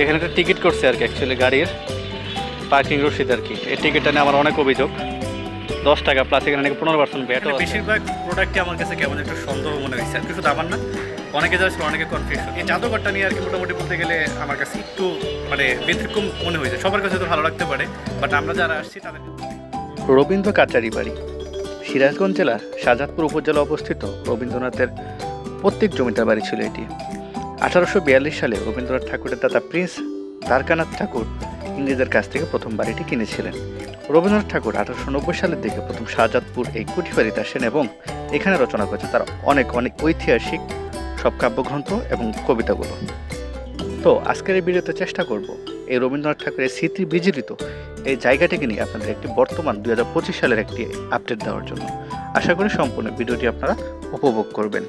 এখানে একটা টিকিট করছে আর কি অ্যাকচুয়ালি গাড়ির পার্কিং রসিদ আর কি। এই টিকিটটা নিয়ে আমার অনেক অভিযোগ। দশ টাকা প্লাস এখানে নাকি পনেরো পার্সেন্ট ব্যাটও বেশিরভাগ প্রোডাক্টই আমার কাছে কেমন একটু সন্দেহ মনে হয়েছে। আর কিছু আমার না? অনেকে যাচ্ছে অনেকে কনফিউশন এই জাদুঘরটা নিয়ে আর কি মোটামুটি বলতে গেলে আমার কাছে একটু মানে ব্যতিক্রম মনে হয়েছে। সবার কাছে তো ভালো লাগতে পারে বাট আমরা যারা আসছি তাদের রবীন্দ্র কাচারি বাড়ি। সিরাজগঞ্জ জেলার শাহজাদপুর উপজেলা অবস্থিত রবীন্দ্রনাথের প্রত্যেক জমিদার বাড়ি ছিল এটি। আঠারোশো বিয়াল্লিশ সালে রবীন্দ্রনাথ ঠাকুরের দাদা প্রিন্স দ্বারকানাথ ঠাকুর ইংরেজদের কাছ থেকে প্রথম বাড়িটি কিনেছিলেন। রবীন্দ্রনাথ ঠাকুর আঠারোশো নব্বই সালের দিকে প্রথম শাহজাদপুর এই কুঠি বাড়িতে আসেন এবং এখানে রচনা করেছেন তার অনেক অনেক ঐতিহাসিক সব কাব্যগ্রন্থ এবং কবিতাগুলো। তো আজকের এই ভিডিওতে চেষ্টা করব এই রবীন্দ্রনাথ ঠাকুরের স্মৃতি বিজড়িত এই জায়গাটিকে নিয়ে আপনাদের একটি বর্তমান দুই হাজার পঁচিশ সালের একটি আপডেট দেওয়ার জন্য আশা করি সম্পূর্ণ ভিডিওটি আপনারা উপভোগ করবেন।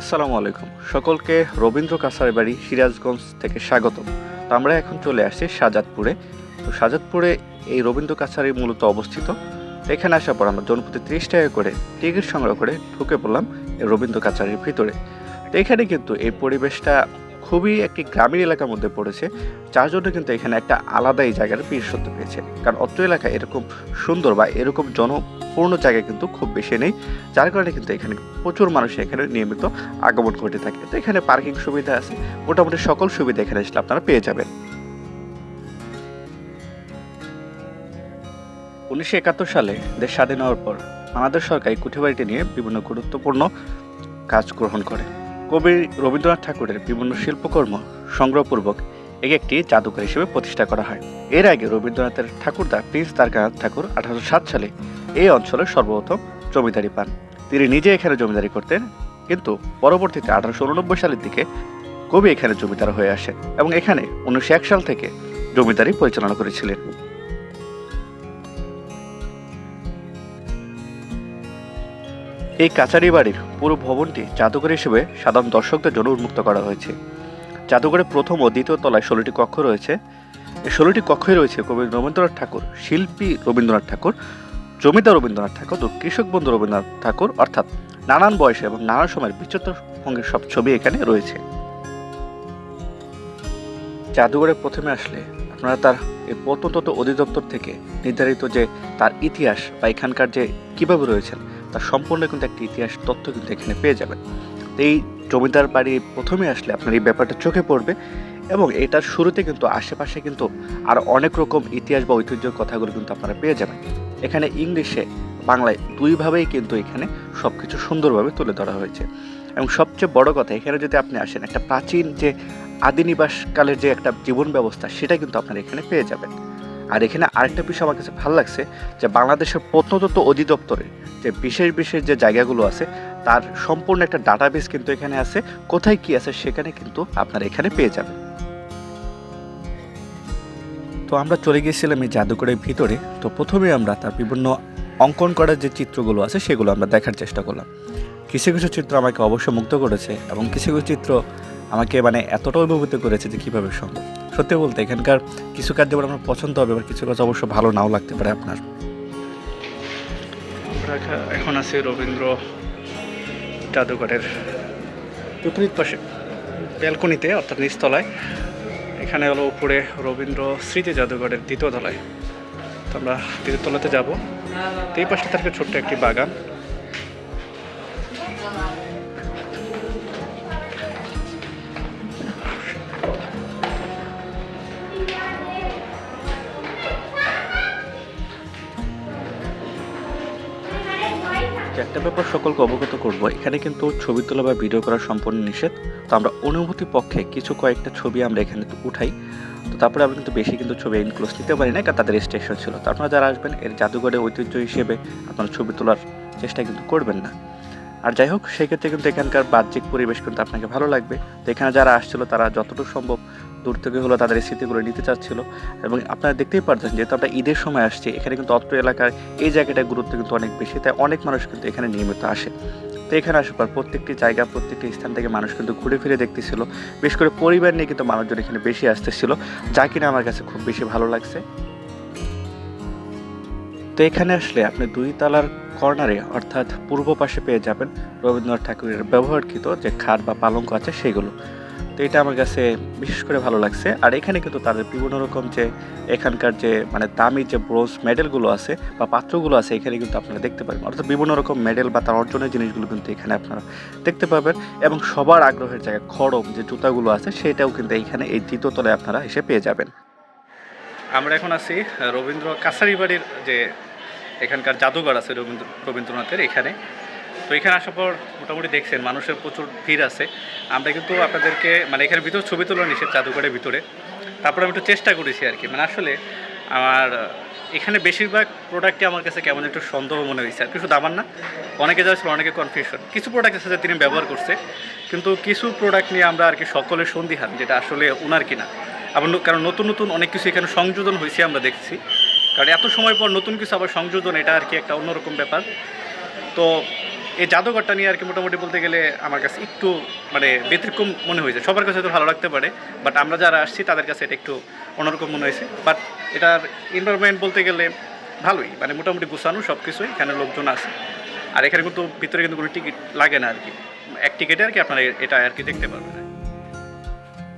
আসসালামু আলাইকুম। সকলকে রবীন্দ্র কাছারি বাড়ি সিরাজগঞ্জ থেকে স্বাগত আমরা এখন চলে আসছি শাহজাদপুরে তো শাহজাদপুরে এই রবীন্দ্র কাছারি মূলত অবস্থিত। এখানে আসার পর আমরা জনপ্রতি ত্রিশ টাকা করে টিকিট সংগ্রহ করে ঢুকে পড়লাম রবীন্দ্র কাছারির ভিতরে। তো এখানে কিন্তু এই পরিবেশটা খুবই একটি গ্রামীণ এলাকার মধ্যে পড়েছে। যার জন্য কিন্তু এখানে একটা আলাদাই জায়গার বিশেষত্ব পেয়েছে। কারণ অত্র এলাকা এরকম সুন্দর বা এরকম জনপূর্ণ জায়গা কিন্তু খুব বেশি নেই। যার কারণে কিন্তু এখানে প্রচুর মানুষ এখানে নিয়মিত আগমন ঘটে থাকে। তো এখানে পার্কিং সুবিধা আছে। মোটামুটি সকল সুবিধা এখানে আসলে আপনারা পেয়ে যাবেন। উনিশশো একাত্তর সালে দেশ স্বাধীন হওয়ার পর বাংলাদেশ সরকার কুঠিবাড়িটি নিয়ে বিভিন্ন গুরুত্বপূর্ণ কাজ গ্রহণ করে। কবি রবীন্দ্রনাথ ঠাকুরের বিভিন্ন শিল্পকর্ম সংগ্রহপূর্বক একে একটি জাদুঘর হিসেবে প্রতিষ্ঠা করা হয়। এর আগে রবীন্দ্রনাথের ঠাকুরদা প্রিন্স দ্বারকানাথ ঠাকুর আঠারোশো সাত সালে এই অঞ্চলে সর্বপ্রথম জমিদারি পান। তিনি নিজে এখানে জমিদারি করতেন, কিন্তু পরবর্তীতে আঠারোশো উননব্বই সালের দিকে কবি এখানে জমিদার হয়ে আসেন এবং এখানে উনিশশো এক সাল থেকে জমিদারি পরিচালনা করেছিলেন। এই কাচারি বাড়ির পুরো ভবনটি জাদুঘর হিসেবে সাধারণ দর্শকদের জন্য উন্মুক্ত করা হয়েছে। জাদুঘরের প্রথম ও দ্বিতীয় তলায় ষোলোটি কক্ষ রয়েছে। এই ষোলোটি কক্ষই রয়েছে কবি রবীন্দ্রনাথ ঠাকুর, শিল্পী রবীন্দ্রনাথ ঠাকুর, জমিদার রবীন্দ্রনাথ ঠাকুর ও কৃষক বন্ধু রবীন্দ্রনাথ ঠাকুর, অর্থাৎ নানান বয়সে এবং নানান সময়ের বিচিত্র ভঙ্গের সব ছবি এখানে রয়েছে। জাদুঘরে প্রথমে আসলে আপনারা তার এই প্রত্নতত্ত্ব অধিদপ্তর থেকে নির্ধারিত যে তার ইতিহাস বা এখানকার যে কীভাবে রয়েছেন তার সম্পূর্ণ কিন্তু একটি ইতিহাস তথ্য কিন্তু এখানে পেয়ে যাবেন। এই জমিদার বাড়ি প্রথমে আসলে আপনার এই ব্যাপারটা চোখে পড়বে এবং এটার শুরুতে কিন্তু আশেপাশে কিন্তু আর অনেক রকম ইতিহাস বা ঐতিহ্যের কথাগুলো কিন্তু আপনারা পেয়ে যাবেন। এখানে ইংলিশে, বাংলায় দুইভাবেই কিন্তু এখানে সব কিছু সুন্দরভাবে তুলে ধরা হয়েছে। এবং সবচেয়ে বড় কথা, এখানে যদি আপনি আসেন, একটা প্রাচীন যে আদিনিবাসকালের যে একটা জীবন ব্যবস্থা, সেটা কিন্তু আপনারা এখানে পেয়ে যাবেন। আর এখানে আরেকটা বিষয় আমার কাছে ভালো লাগছে যে বাংলাদেশের প্রত্নতত্ত্ব অধিদপ্তরে যে বিশেষ বিশেষ যে জায়গাগুলো আছে, তার সম্পূর্ণ একটা ডাটাবেস কিন্তু এখানে আছে। কোথায় কি আছে সেখানে কিন্তু আপনারা এখানে পেয়ে যাবেন। তো আমরা চলে গিয়েছিলাম এই জাদুঘরের ভিতরে। তো প্রথমে আমরা তার বিভিন্ন অঙ্কন করার যে চিত্রগুলো আছে, সেগুলো আমরা দেখার চেষ্টা করলাম। কিছু কিছু চিত্র আমাকে অবশ্য মুগ্ধ করেছে এবং কিছু কিছু চিত্র আমাকে মানে এতটা অনুভূত করেছে যে কীভাবে সম্ভব। সত্যি বলতে এখানকার কিছু কাজ যেমন আমার পছন্দ হবে, আবার কিছু কাজ অবশ্য ভালো নাও লাগতে পারে আপনার। এখন আছে রবীন্দ্র জাদুঘরের বিপরীত পাশে, ব্যালকনিতে, অর্থাৎ নিচতলায়। এখানে হলো উপরে রবীন্দ্র স্মৃতি জাদুঘরের দ্বিতীয় তলায়। তো আমরা দ্বিতীয় তলাতে যাব। এই পাশে থাকে ছোট্ট একটি বাগান। একটা ব্যাপার সকলকে অবগত করব। এখানে কিন্তু ছবি তোলা বা ভিডিও করা সম্পূর্ণ নিষেধ। তো আমরা অনুভূতি পক্ষে কিছু কয়েকটা ছবি আমরা এখানে উঠাই। তো তারপরে আমরা কিন্তু বেশি কিন্তু ছবি ইনক্লোজ নিতে পারি না, কারণ তাদের রেজিস্ট্রেশন ছিল। তো আপনারা যারা আসবেন, এর জাদুঘরের ঐতিহ্য হিসেবে আপনারা ছবি তোলার চেষ্টা কিন্তু করবেন না। আর যাই হোক, সেক্ষেত্রে কিন্তু এখানকার বাহ্যিক পরিবেশ কিন্তু আপনাকে ভালো লাগবে। তো এখানে যারা আসছিল, তারা যতটুকু সম্ভব দূর থেকে হলো তাদের স্মৃতিগুলো নিতে চাচ্ছিল। এবং আপনারা দেখতেই পারছেন যেহেতু আমরা ঈদের সময় আসছি, এখানে কিন্তু অত্র এলাকার এই জায়গাটার গুরুত্ব কিন্তু অনেক বেশি, তাই অনেক মানুষ কিন্তু এখানে নিয়মিত আসে। তো এখানে আসার পর প্রত্যেকটি জায়গা, প্রত্যেকটি স্থান থেকে মানুষ কিন্তু ঘুরে ফিরে দেখতেছিল। বিশেষ করে পরিবার নিয়ে কিন্তু মানুষজন এখানে বেশি আসতেছিল, যা কিনা আমার কাছে খুব বেশি ভালো লাগছে। তো এখানে আসলে আপনি দুই তলার কর্নারে, অর্থাৎ পূর্ব পাশে পেয়ে যাবেন রবীন্দ্রনাথ ঠাকুরের ব্যবহারকৃত যে খাট বা পালঙ্ক আছে সেগুলো। তো এটা আমার কাছে বিশেষ করে ভালো লাগছে। আর এখানে কিন্তু তাদের বিভিন্ন রকম যে এখানকার যে মানে দামি যে ব্রোঞ্জ মেডেলগুলো আছে বা পাত্রগুলো আছে, এখানে কিন্তু আপনারা দেখতে পাবেন অর্থাৎ বিভিন্ন রকম মেডেল বা তার অর্জনের জিনিসগুলো কিন্তু এখানে আপনারা দেখতে পাবেন এবং সবার আগ্রহের জায়গায় খড়ম যে জুতাগুলো আছে, সেটাও কিন্তু এইখানে এই দ্বিতীয় তলায় আপনারা এসে পেয়ে যাবেন। আমরা এখন আছি রবীন্দ্র কাছারি বাড়ির যে এখানকার জাদুঘর আছে রবীন্দ্র রবীন্দ্রনাথের এখানে। তো এখানে আসার পর মোটামুটি দেখছেন, মানুষের প্রচুর ভিড় আছে। আমরা কিন্তু আপনাদেরকে মানে এখানে ভিতর ছবি তোলা নিষেধ জাদুঘরের ভিতরে। তারপরে আমি একটু চেষ্টা করেছি আর কি। মানে আসলে আমার, এখানে বেশিরভাগ প্রোডাক্টই আমার কাছে কেমন একটু সন্দেহ মনে হয়েছে। আর কিছু শুধু না, অনেকে যা ছিল অনেকে কনফিউশন কিছু প্রোডাক্ট আছে যা তিনি ব্যবহার করছে, কিন্তু কিছু প্রোডাক্ট নিয়ে আমরা আর কি সকলের সন্দিহান, যেটা আসলে ওনার কিনা। আবার কারণ নতুন নতুন অনেক কিছু এখানে সংযোজন হয়েছে আমরা দেখছি। কারণ এত সময় পর নতুন কিছু আবার সংযোজন, এটা আর কি একটা অন্যরকম ব্যাপার। তো এই জাদুঘরটা নিয়ে আর কি মোটামুটি বলতে গেলে আমার কাছে একটু মানে ব্যতিক্রম মনে হয়েছে। সবার কাছে তো ভালো লাগতে পারে বাট আমরা যারা আসছি তাদের কাছে এটা একটু অন্যরকম মনে হয়েছে। বাট এটার এনভায়রনমেন্ট বলতে গেলে ভালোই মানে মোটামুটি গুছানো সব কিছুই এখানে লোকজন আছে। আর এখানে কিন্তু ভিতরে কিন্তু কোনো টিকিট লাগে না আর কি। এক টিকিটে আর কি আপনারা এটা আর কি দেখতে পারবেন।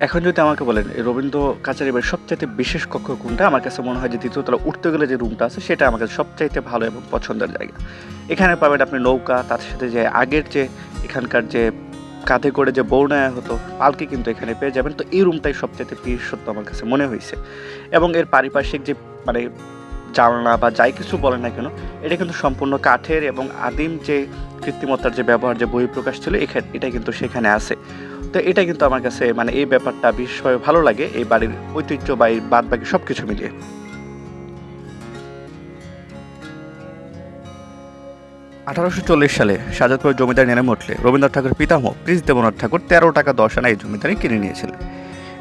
এখন যদি আমাকে বলেন রবীন্দ্র কাচারি বাড়ির সবচাইতে বিশেষ কক্ষ কোনটা? আমার কাছে মনে হয় যে দ্বিতীয় তলা উঠতে গেলে যে রুমটা আছে, সেটা আমার কাছে সবচাইতে ভালো এবং পছন্দের জায়গা। এখানে পাবেন আপনি নৌকা, তার সাথে যে আগের যে এখানকার যে কাঁধে করে যে বৌনায়া হতো, পালকি কিন্তু এখানে পেয়ে যাবেন। তো এই রুমটাই সবচাইতে বিশেষত্ব আমার কাছে মনে হয়েছে। এবং এর পারিপার্শ্বিক যে মানে জানলা বা যাই কিছু বলে না কেন, এটা কিন্তু সম্পূর্ণ কাঠের এবং আদিম যে কৃত্রিমতার যে ব্যবহার, যে বহিঃপ্রকাশ ছিল, এখানে, এটা কিন্তু সেখানে আছে। তো এটা কিন্তু আমার কাছে মানে এই ব্যাপারটা বিশেষভাবে ভালো লাগে, এই বাড়ির ঐতিহ্য বা এই বাদ বাকি সব কিছু মিলিয়ে। আঠারোশো চল্লিশ সালে সাজাদপুর জমিদার নেমে উঠলে রবীন্দ্রনাথ ঠাকুর পিতামহ প্রিজ দেবনাথ ঠাকুর তেরো টাকা দশ আনা এই জমিদারি কিনে নিয়েছিলেন।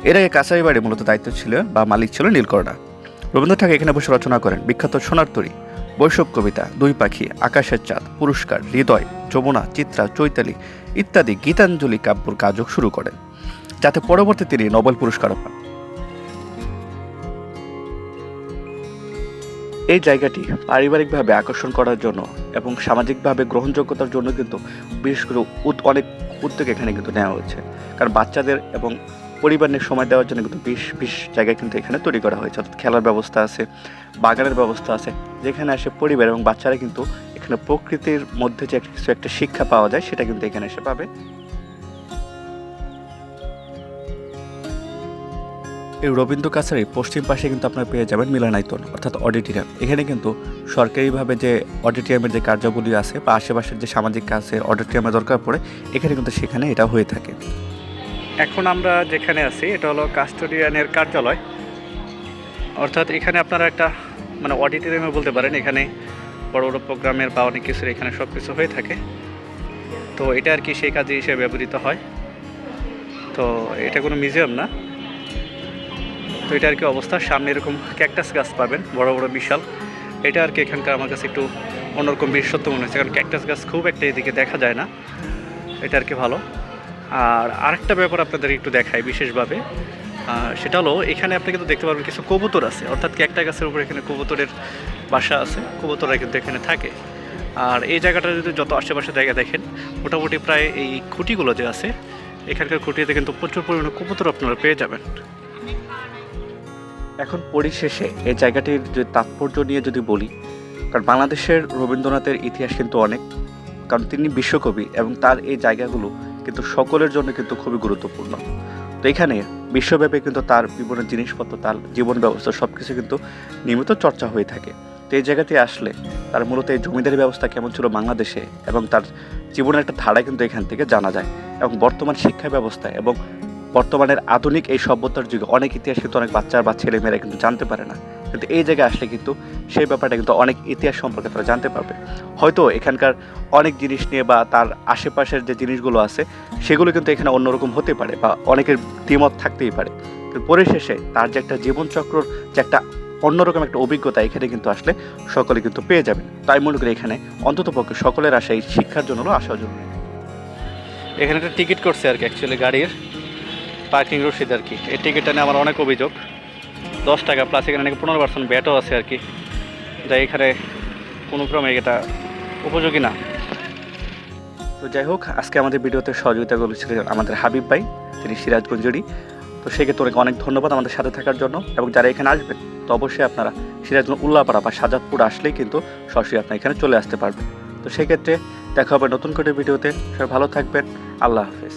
এর আগে কাছারি বাড়ি মূলত দায়িত্ব ছিল বা মালিক ছিল নীলকর্ণা। রবীন্দ্রনাথ ঠাকুর এখানে বসে রচনা করেন বিখ্যাত সোনার তরী বৈশাখ কবিতা, দুই পাখি, আকাশের চাঁদ, পুরস্কার, হৃদয়, যমুনা, চিত্রা, চৈতালি ইত্যাদি গীতাঞ্জলি কাব্যর কাজও শুরু করেন, যাতে পরবর্তী তিনি নোবেল পুরস্কারও পান। এই জায়গাটি পারিবারিকভাবে আকর্ষণ করার জন্য এবং সামাজিকভাবে গ্রহণযোগ্যতার জন্য কিন্তু বিশেষ করে অনেক উদ্যোগ এখানে কিন্তু নেওয়া হয়েছে। কারণ বাচ্চাদের এবং পরিবার নিয়ে সময় দেওয়ার জন্য কিন্তু বিশ বিশ জায়গায় কিন্তু এখানে তৈরি করা হয়েছে। অর্থাৎ খেলার ব্যবস্থা আছে, বাগানের ব্যবস্থা আছে, যেখানে আসে পরিবার এবং বাচ্চারা কিন্তু এখানে প্রকৃতির মধ্যে যে কিছু একটা শিক্ষা পাওয়া যায় সেটা কিন্তু এখানে এসে পাবে। এই রবীন্দ্র কাছারির পশ্চিম পাশে কিন্তু আপনারা পেয়ে যাবেন মিলনায়তন অর্থাৎ অডিটোরিয়াম। এখানে কিন্তু সরকারিভাবে যে অডিটোরিয়ামের যে কার্যাবলী আছে বা আশেপাশের যে সামাজিক কাজের অডিটোরিয়ামের দরকার পড়ে এখানে কিন্তু সেখানে এটা হয়ে থাকে। এখন আমরা যেখানে আছি এটা হলো কাস্টোডিয়ানের কার্যালয়। অর্থাৎ এখানে আপনারা একটা মানে অডিটোরিয়ামে বলতে পারেন এখানে বড় বড় প্রোগ্রামের বা অনেক কিছুর এখানে সব কিছু হয়ে থাকে। তো এটা আর কি সেই কাজে হিসেবে ব্যবহৃত হয়। তো এটা কোনো মিউজিয়াম না। তো এটা আর কি অবস্থা। সামনে এরকম ক্যাকটাস গাছ পাবেন, বড় বড় বিশাল। এটা আর কি এখানকার আমার কাছে একটু অন্যরকম বিশেষত্ব মনে হচ্ছে, কারণ ক্যাকটাস গাছ খুব একটা এদিকে দেখা যায় না। এটা আর কি ভালো। আর আরেকটা ব্যাপার আপনাদের একটু দেখায় বিশেষভাবে। সেটা হলো, এখানে আপনি কিন্তু দেখতে পারবেন কিছু কবুতর আছে। অর্থাৎ কি একটা গাছের উপর এখানে কবুতরের বাসা আছে। কবুতররা কিন্তু এখানে থাকে। আর এই জায়গাটা যদি যত আশেপাশে জায়গা দেখেন, মোটামুটি প্রায় এই খুঁটিগুলো যে আছে, এখানকার খুঁটিতে কিন্তু প্রচুর পরিমাণে কবুতর আপনারা পেয়ে যাবেন। এখন পরিশেষে এই জায়গাটির যে তাৎপর্য নিয়ে যদি বলি, কারণ বাংলাদেশের রবীন্দ্রনাথের ইতিহাস কিন্তু অনেক, কারণ তিনি বিশ্বকবি এবং তার এই জায়গাগুলো কিন্তু সকলের জন্য কিন্তু খুবই গুরুত্বপূর্ণ। তো এখানে বিশ্বব্যাপী কিন্তু তার বিভিন্ন জিনিসপত্র, তার জীবন ব্যবস্থা সব কিছু কিন্তু নিয়মিত চর্চা হয়ে থাকে। তো এই জায়গাতে আসলে তার মূলত এই জমিদারি ব্যবস্থা কেমন ছিল বাংলাদেশে এবং তার জীবনের একটা ধারা কিন্তু এখান থেকে জানা যায় এবং বর্তমান শিক্ষা ব্যবস্থা এবং বর্তমানের আধুনিক এই সভ্যতার যুগে অনেক ইতিহাস কিন্তু অনেক বাচ্চা বা ছেলেমেয়েরা কিন্তু জানতে পারে না। কিন্তু এই জায়গায় আসলে কিন্তু সেই ব্যাপারটা কিন্তু অনেক ইতিহাস সম্পর্কে তারা জানতে পারবে। হয়তো এখানকার অনেক জিনিস নিয়ে বা তার আশেপাশের যে জিনিসগুলো আছে, সেগুলো কিন্তু এখানে অন্যরকম হতে পারে বা অনেকের দ্বিমত থাকতেই পারে। কিন্তু পরিশেষে তার যে একটা জীবনচক্রর যে একটা অন্যরকম একটা অভিজ্ঞতা এখানে কিন্তু আসলে সকলে কিন্তু পেয়ে যাবেন তাই মনে করি এখানে অন্ততপক্ষে সকলের আশা এই শিক্ষার জন্য হলেও আসা জরুরি এখানে একটা টিকিট করছে আর কি অ্যাকচুয়ালি গাড়ির। পার্কিং রসিদ আর কি। এই টিকিটটা নিয়ে আমার অনেক অভিযোগ। দশ টাকা প্লাস এখানে নাকি পনেরো পার্সেন্ট ব্যাটও আছে আর কি। যা এখানে কোনো ক্রমে এটা উপযোগী না। তো যাই হোক, আজকে আমাদের ভিডিওতে সহযোগিতা করেছিলেন আমাদের হাবিব ভাই, তিনি সিরাজগঞ্জেরই। তো সেক্ষেত্রে অনেক অনেক ধন্যবাদ আমাদের সাথে থাকার জন্য। এবং যারা এখানে আসবেন, তো অবশ্যই আপনারা সিরাজগঞ্জ উল্লাপাড়া বা সাজাদপুর আসলেই কিন্তু সরাসরি আপনার এখানে চলে আসতে পারবেন। তো সেক্ষেত্রে দেখা হবে নতুন করে ভিডিওতে। সবাই ভালো থাকবেন। আল্লাহ হাফেজ।